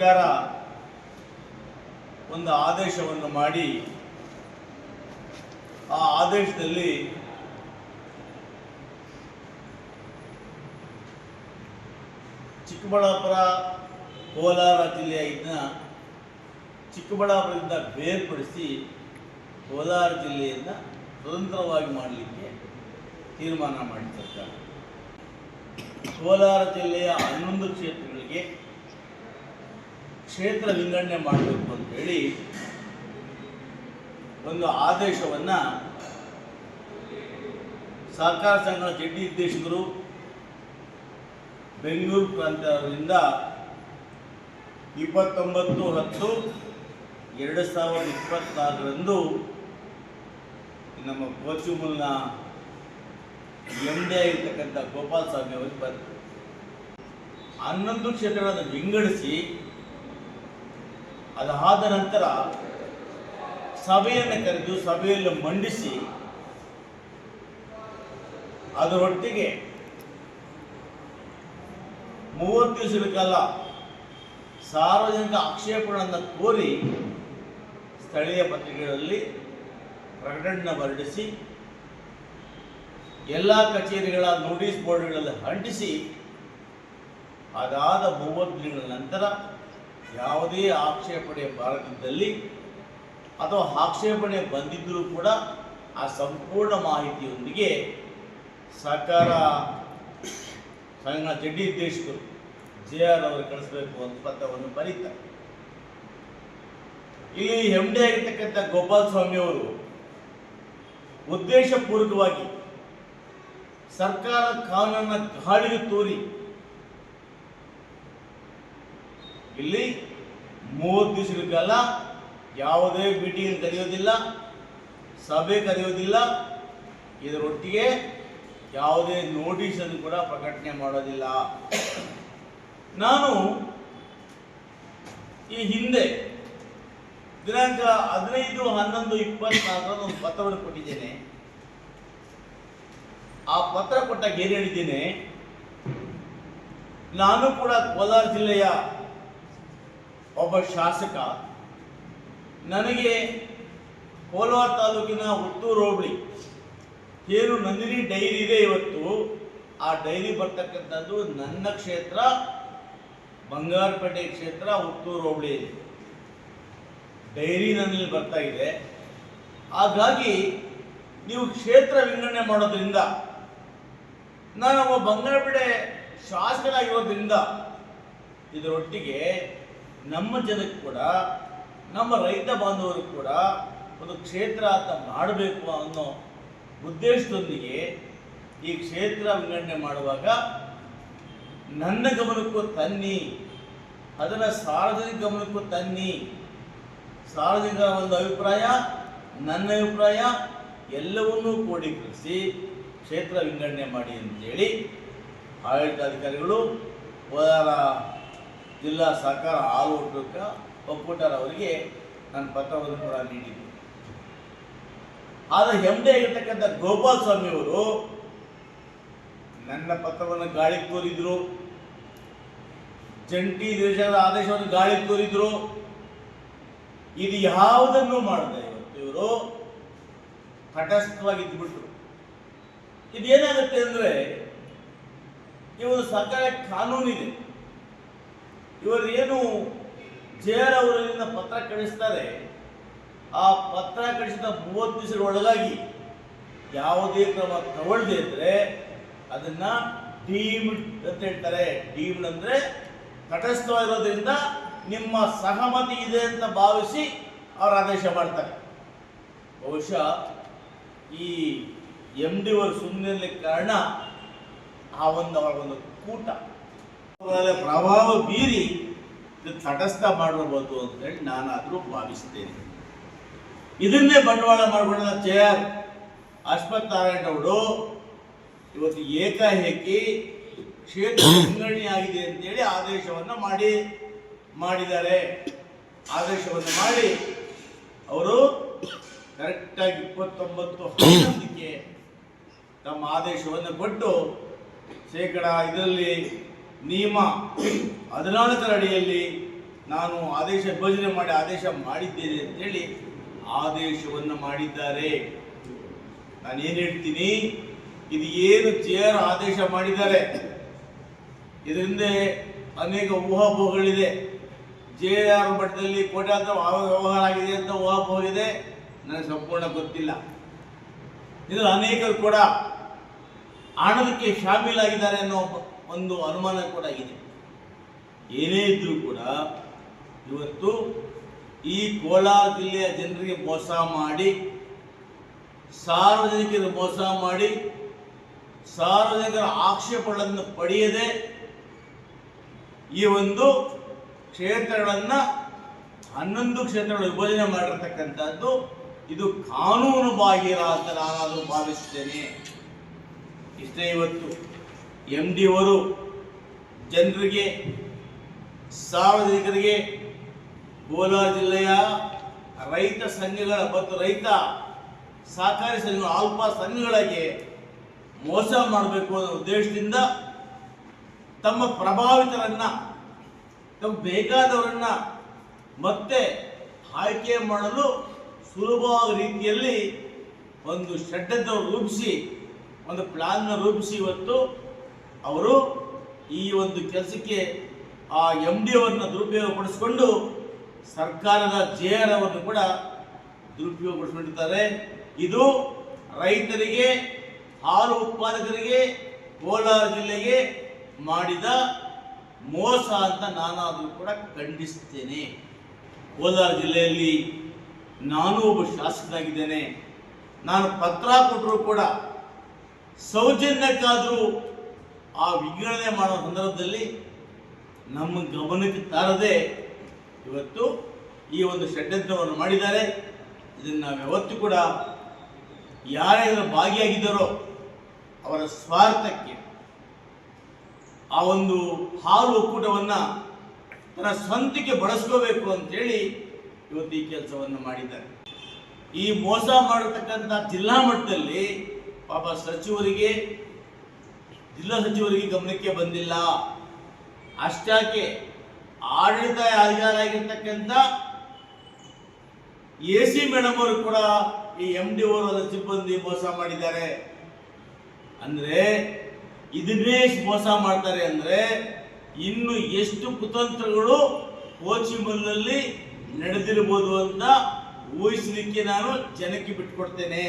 ಸರ್ಕಾರ ಒಂದು ಆದೇಶವನ್ನು ಮಾಡಿ, ಆ ಆದೇಶದಲ್ಲಿ ಚಿಕ್ಕಬಳ್ಳಾಪುರ, ಕೋಲಾರ ಜಿಲ್ಲೆಯ ಇದನ್ನ ಚಿಕ್ಕಬಳ್ಳಾಪುರದಿಂದ ಬೇರ್ಪಡಿಸಿ ಕೋಲಾರ ಜಿಲ್ಲೆಯನ್ನು ಸ್ವತಂತ್ರವಾಗಿ ಮಾಡಲಿಕ್ಕೆ ತೀರ್ಮಾನ ಮಾಡಿ ಸರ್ಕಾರ. ಕೋಲಾರ ಜಿಲ್ಲೆಯ ಹನ್ನೊಂದು ಕ್ಷೇತ್ರಗಳಿಗೆ ಕ್ಷೇತ್ರ ವಿಂಗಡಣೆ ಮಾಡಬೇಕು ಅಂತ ಹೇಳಿ ಒಂದು ಆದೇಶವನ್ನು ಸಹಕಾರ ಸಂಘದ ಜಡ್ಡಿ ನಿರ್ದೇಶಕರು ಬೆಂಗಳೂರು ಪ್ರಾಂತ್ಯದಿಂದ ಇಪ್ಪತ್ತೊಂಬತ್ತು ಹತ್ತು ಎರಡು ಸಾವಿರದ ಇಪ್ಪತ್ತಾರರಂದು ನಮ್ಮ ಕೋಚುಮಲ್ನ ಎಂ ಡಿ ಆಗಿರ್ತಕ್ಕಂಥ ಗೋಪಾಲ ಸ್ವಾಮಿ ಅವರಿಗೆ ಬಂತು ಹನ್ನೊಂದು ಕ್ಷೇತ್ರಗಳನ್ನು ವಿಂಗಡಿಸಿ ಅದಾದ ನಂತರ ಸಭೆಯನ್ನು ಕರೆದು ಸಭೆಯಲ್ಲಿ ಮಂಡಿಸಿ ಅದರೊಟ್ಟಿಗೆ ಮೂವತ್ತು ದಿವಸಗಳ ಕಾಲ ಸಾರ್ವಜನಿಕ ಆಕ್ಷೇಪಗಳನ್ನು ಕೋರಿ ಸ್ಥಳೀಯ ಪತ್ರಿಕೆಗಳಲ್ಲಿ ಪ್ರಕಟಣೆ ಹೊರಡಿಸಿ ಎಲ್ಲ ಕಚೇರಿಗಳ ನೋಟಿಸ್ ಬೋರ್ಡ್ಗಳಲ್ಲಿ ಅಂಟಿಸಿ ಅದಾದ ಮೂವತ್ತು ದಿನಗಳ ನಂತರ ಯಾವುದೇ ಆಕ್ಷೇಪಣೆ ಬಾರದಿದ್ದಲ್ಲಿ ಅಥವಾ ಆಕ್ಷೇಪಣೆ ಬಂದಿದ್ದರೂ ಕೂಡ ಆ ಸಂಪೂರ್ಣ ಮಾಹಿತಿಯೊಂದಿಗೆ ಸರ್ಕಾರ ಸಂಘ ಜಡ್ಡಿ ನಿರ್ದೇಶಕರು ಜೆ ಆರ್ ಅವರು ಕಳಿಸಬೇಕು ಅಂತ ಪತ್ರವನ್ನು ಬರೀತಾರೆ. ಇಲ್ಲಿ ಎಂಡಿ ಆಗಿರ್ತಕ್ಕಂಥ ಗೋಪಾಲ ಸ್ವಾಮಿ ಅವರು ಉದ್ದೇಶಪೂರ್ವಕವಾಗಿ ಸರ್ಕಾರ ಕಾನೂನನ್ನ ಗಾಳಿಗೆ ತೋರಿ ಇಲ್ಲಿ ಮೂವತ್ತು ದಿವಸಗಳ ಯಾವುದೇ ಮೀಟಿಂಗ್ ಕರೆಯೋದಿಲ್ಲ, ಸಭೆ ಕರೆಯೋದಿಲ್ಲ. ಇದರೊಟ್ಟಿಗೆ ಯಾವುದೇ ನೋಟಿಸ್ ಅನ್ನು ಕೂಡ ಪ್ರಕಟಣೆ ಮಾಡೋದಿಲ್ಲ. ನಾನು ಈ ಹಿಂದೆ ದಿನಾಂಕ ಹದಿನೈದು, ಹನ್ನೊಂದು ಇಪ್ಪತ್ನಾಲ್ಕರಂದು ಒಂದು ಪತ್ರವನ್ನು ಕೊಟ್ಟಿದ್ದೇನೆ. ಆ ಪತ್ರ ಕೊಟ್ಟಾಗ ಏನು ಹೇಳಿದ್ದೇನೆ? ನಾನು ಕೂಡ ಕೋಲಾರ ಜಿಲ್ಲೆಯ ಒಬ್ಬ ಶಾಸಕ, ನನಗೆ ಕೋಲಾರ ತಾಲೂಕಿನ ಹುತ್ತೂರು ಹೋಬಳಿ, ಏನು ನಂದಿನಿ ಡೈರಿ ಇದೆ ಇವತ್ತು, ಆ ಡೈರಿ ಬರ್ತಕ್ಕಂಥದ್ದು ನನ್ನ ಕ್ಷೇತ್ರ, ಬಂಗಾರಪೇಟೆ ಕ್ಷೇತ್ರ ಹುತ್ತೂರು ಹೋಬಳಿ ಡೈರಿ ನನ್ನಲ್ಲಿ ಬರ್ತಾ ಇದೆ. ಹಾಗಾಗಿ ನೀವು ಕ್ಷೇತ್ರ ವಿಂಗಡಣೆ ಮಾಡೋದ್ರಿಂದ, ನಾನು ಒಬ್ಬ ಬಂಗಾರಪೇಟೆ ಶಾಸಕನಾಗಿರೋದ್ರಿಂದ, ಇದರೊಟ್ಟಿಗೆ ನಮ್ಮ ಜನಕ್ಕೆ ಕೂಡ, ನಮ್ಮ ರೈತ ಬಾಂಧವರು ಕೂಡ ಒಂದು ಕ್ಷೇತ್ರ ಅಂತ ಮಾಡಬೇಕು ಅನ್ನೋ ಉದ್ದೇಶದೊಂದಿಗೆ ಈ ಕ್ಷೇತ್ರ ವಿಂಗಡಣೆ ಮಾಡುವಾಗ ನನ್ನ ಗಮನಕ್ಕೂ ತನ್ನಿ, ಅದನ್ನು ಸಾರ್ವಜನಿಕ ಗಮನಕ್ಕೂ ತನ್ನಿ. ಸಾರ್ವಜನಿಕರ ಒಂದು ಅಭಿಪ್ರಾಯ, ನನ್ನ ಅಭಿಪ್ರಾಯ, ಎಲ್ಲವನ್ನೂ ಕ್ರೋಢೀಕರಿಸಿ ಕ್ಷೇತ್ರ ವಿಂಗಡಣೆ ಮಾಡಿ ಅಂತೇಳಿ ಆಡಳಿತಾಧಿಕಾರಿಗಳು ಕೋಲಾರ ಜಿಲ್ಲಾ ಸಹಕಾರ ಹಾಲು ಒಕ್ಕೂಟ ಅವರಿಗೆ ನಾನು ಪತ್ರವನ್ನು ಕೂಡ ನೀಡಿದ್ದೆ. ಆದರೆ ಎಂ ಡಿ ಆಗಿರ್ತಕ್ಕಂಥ ಗೋಪಾಲ್ ಸ್ವಾಮಿ ಅವರು ನನ್ನ ಪತ್ರವನ್ನು ಗಾಳಿ ತೋರಿದ್ರು. ಜಂಟಿ ದೇಶದ ಆದೇಶವನ್ನು ಗಾಳಿಗೆ ತೋರಿದ್ರು. ಇದು ಯಾವುದನ್ನು ಮಾಡಿದೆ ಇವತ್ತು ಇವರು ತಟಸ್ಥವಾಗಿ ಇದ್ಬಿಟ್ರು ಇದೇನಾಗುತ್ತೆ ಅಂದ್ರೆ ಇವರು ಸರ್ಕಾರ ಕಾನೂನಿದೆ. ಇವರು ಏನು ಜೆ ಆರ್ ಅವರಿಂದ ಪತ್ರ ಕಳಿಸ್ತಾರೆ, ಆ ಪತ್ರ ಕಳಿಸಿದ ಮೂವತ್ತು ದಿವಸದ ಒಳಗಾಗಿ ಯಾವುದೇ ಕ್ರಮ ತಗೊಳ್ಳದೆ ಇದ್ರೆ ಅದನ್ನ ಡೀಮ್ಡ್ ಅಂತ ಹೇಳ್ತಾರೆ. ಡೀಮ್ಡ್ ಅಂದ್ರೆ ತಟಸ್ಥವಾಗಿರೋದ್ರಿಂದ ನಿಮ್ಮ ಸಹಮತಿ ಇದೆ ಅಂತ ಭಾವಿಸಿ ಅವರು ಆದೇಶ ಮಾಡ್ತಾರೆ. ಬಹುಶಃ ಈ ಎಂ ಡಿ ಅವರು ಸುಮ್ಮನೆ ಕಾರಣ ಆ ಒಂದು ಅವರ ಒಂದು ಕೂಟ. ಪ್ರಭಾವ ಬೀರಿ ತಟಸ್ಥ ಮಾಡಿರ್ಬೋದು ಅಂತ ಹೇಳಿ ನಾನಾದರೂ ಭಾವಿಸ್ತೇನೆ. ಇದನ್ನೇ ಬಂಡವಾಳ ಮಾಡಿಕೊಂಡ ಚೇರ್ ಅಶ್ವಥ್ ನಾರಾಯಣ ಅವರು ಇವತ್ತು ಏಕಾಏಕಿ ಕ್ಷೇತ್ರ ವಿಂಗಡಣೆ ಆಗಿದೆ ಅಂತೇಳಿ ಆದೇಶವನ್ನು ಮಾಡಿ, ಮಾಡಿದ್ದಾರೆ. ಆದೇಶವನ್ನು ಮಾಡಿ ಅವರು ಕರೆಕ್ಟಾಗಿ ಇಪ್ಪತ್ತೊಂಬತ್ತು ಹನ್ನೊಂದಕ್ಕೆ ತಮ್ಮ ಆದೇಶವನ್ನು ಕೊಟ್ಟು ಶೇಕಡ ಇದರಲ್ಲಿ ನಿಯಮ. ಹದಿನಾಲ್ಕರ ಅಡಿಯಲ್ಲಿ ನಾನು ಆದೇಶ ವಿಭಜನೆ ಮಾಡಿ ಆದೇಶ ಮಾಡಿದ್ದೇನೆ ಅಂತೇಳಿ ಆದೇಶವನ್ನು ಮಾಡಿದ್ದಾರೆ. ನಾನು ಏನು ಹೇಳ್ತೀನಿ? ಇದು ಏನು ಚೇರ್ ಆದೇಶ ಮಾಡಿದ್ದಾರೆ? ಇದರಿಂದ ಅನೇಕ ಊಹಾಪೋಹಗಳಿದೆ. ಜೆ ಆರ್ ಮಟ್ಟದಲ್ಲಿ ಕೋಟ್ಯಾಂತರ ವ್ಯವಹಾರ ಆಗಿದೆ ಅಂತ ಊಹಾಪೋಹ ಇದೆ. ನನಗೆ ಸಂಪೂರ್ಣ ಗೊತ್ತಿಲ್ಲ. ಇದರಲ್ಲಿ ಅನೇಕರು ಕೂಡ ಹಣದಕ್ಕೆ ಶಾಮೀಲಾಗಿದ್ದಾರೆ ಅನ್ನೋ ಒಂದು ಅನುಮಾನ ಕೂಡ ಇದೆ. ಏನೇ ಇದ್ರೂ ಕೂಡ ಇವತ್ತು ಈ ಕೋಲಾರ ಜಿಲ್ಲೆಯ ಜನರಿಗೆ ಮೋಸ ಮಾಡಿ, ಸಾರ್ವಜನಿಕರು ಮೋಸ ಮಾಡಿ, ಸಾರ್ವಜನಿಕರ ಆಕ್ಷೇಪಗಳನ್ನು ಪಡೆಯದೆ ಈ ಒಂದು ಕ್ಷೇತ್ರಗಳನ್ನು ಹನ್ನೊಂದು ಕ್ಷೇತ್ರಗಳು ವಿಭಜನೆ ಮಾಡಿರ್ತಕ್ಕಂಥದ್ದು ಇದು ಕಾನೂನು ಬಾಹಿರ ಅಂತ ನಾನು ಭಾವಿಸ್ತೇನೆ ಇಷ್ಟೇ ಇವತ್ತು. ಎಂ ಡಿ ಅವರು ಜನರಿಗೆ, ಸಾರ್ವಜನಿಕರಿಗೆ, ಕೋಲಾರ ಜಿಲ್ಲೆಯ ರೈತ ಸಂಘಗಳ ಮತ್ತು ರೈತ ಸಹಕಾರಿ ಸಂಘ, ಅಲ್ಪ ಸಂಘಗಳಿಗೆ ಮೋಸ ಮಾಡಬೇಕು ಅನ್ನೋ ಉದ್ದೇಶದಿಂದ ತಮ್ಮ ಪ್ರಭಾವಿತರನ್ನ, ತಮ್ಮ ಬೇಕಾದವರನ್ನು ಮತ್ತೆ ಆಯ್ಕೆ ಮಾಡಲು ಸುಲಭವಾದ ರೀತಿಯಲ್ಲಿ ಒಂದು ಷಡ್ಡನ್ನು ರೂಪಿಸಿ, ಒಂದು ಪ್ಲಾನ್ನ ರೂಪಿಸಿ ಇವತ್ತು ಅವರು ಈ ಒಂದು ಕೆಲಸಕ್ಕೆ ಆ ಎಂ ಡಿ ದುರುಪಯೋಗಪಡಿಸಿಕೊಂಡು ಸರ್ಕಾರದ ಜೆ ಆರ್ ಅವನ್ನು ಕೂಡ ದುರುಪಯೋಗಪಡಿಸಿಕೊಂಡಿದ್ದಾರೆ. ಇದು ರೈತರಿಗೆ, ಹಾಲು ಉತ್ಪಾದಕರಿಗೆ, ಕೋಲಾರ ಜಿಲ್ಲೆಗೆ ಮಾಡಿದ ಮೋಸ ಅಂತ ನಾನಾದರೂ ಕೂಡ ಖಂಡಿಸ್ತೇನೆ ಕೋಲಾರ ಜಿಲ್ಲೆಯಲ್ಲಿ ನಾನು ಒಬ್ಬ ಶಾಸಕನಾಗಿದ್ದೇನೆ. ನಾನು ಪತ್ರ ಕೊಟ್ಟರು ಕೂಡ ಸೌಜನ್ಯಕ್ಕಾದರೂ ಆ ವಿಂಗಡಣೆ ಮಾಡುವ ಸಂದರ್ಭದಲ್ಲಿ ನಮ್ಮ ಗಮನಕ್ಕೆ ತಾರದೆ ಇವತ್ತು ಈ ಒಂದು ಷಡ್ಯಂತ್ರವನ್ನು ಮಾಡಿದ್ದಾರೆ. ಇದನ್ನು ನಾವು ಯಾವತ್ತೂ ಕೂಡ ಯಾರೇ ಭಾಗಿಯಾಗಿದ್ದಾರೋ ಅವರ ಸ್ವಾರ್ಥಕ್ಕೆ ಆ ಒಂದು ಹಾಲು ಒಕ್ಕೂಟವನ್ನು ತನ್ನ ಸ್ವಂತಕ್ಕೆ ಬಳಸ್ಕೋಬೇಕು ಅಂತೇಳಿ ಇವತ್ತು ಈ ಕೆಲಸವನ್ನು ಮಾಡಿದ್ದಾರೆ. ಈ ಮೋಸ ಮಾಡತಕ್ಕಂಥ ಜಿಲ್ಲಾ ಮಟ್ಟದಲ್ಲಿ ಪಾಪ ಸಚಿವರಿಗೆ ಜಿಲ್ಲಾ ಸಚಿವರಿಗೆ ಗಮನಕ್ಕೆ ಬಂದಿಲ್ಲ. ಅಷ್ಟಾಕೆ ಆಡಳಿತ ಅಧಿಕಾರ ಎ ಸಿ ಮೇಡಮ್ ಅವರು ಕೂಡ ಈ ಎಂ ಡಿ ಅವರು ಸಿಬ್ಬಂದಿ ಮೋಸ ಮಾಡಿದ್ದಾರೆ. ಅಂದ್ರೆ ಇದನ್ನೇ ಮೋಸ ಮಾಡ್ತಾರೆ ಅಂದ್ರೆ ಇನ್ನು ಎಷ್ಟು ಕುತಂತ್ರಗಳು ಕೋಚಿಮಲ್ನಲ್ಲಿ ನಡೆದಿರಬಹುದು ಅಂತ ಊಹಿಸಲಿಕ್ಕೆ ನಾನು ಜನಕ್ಕೆ ಬಿಟ್ಕೊಡ್ತೇನೆ.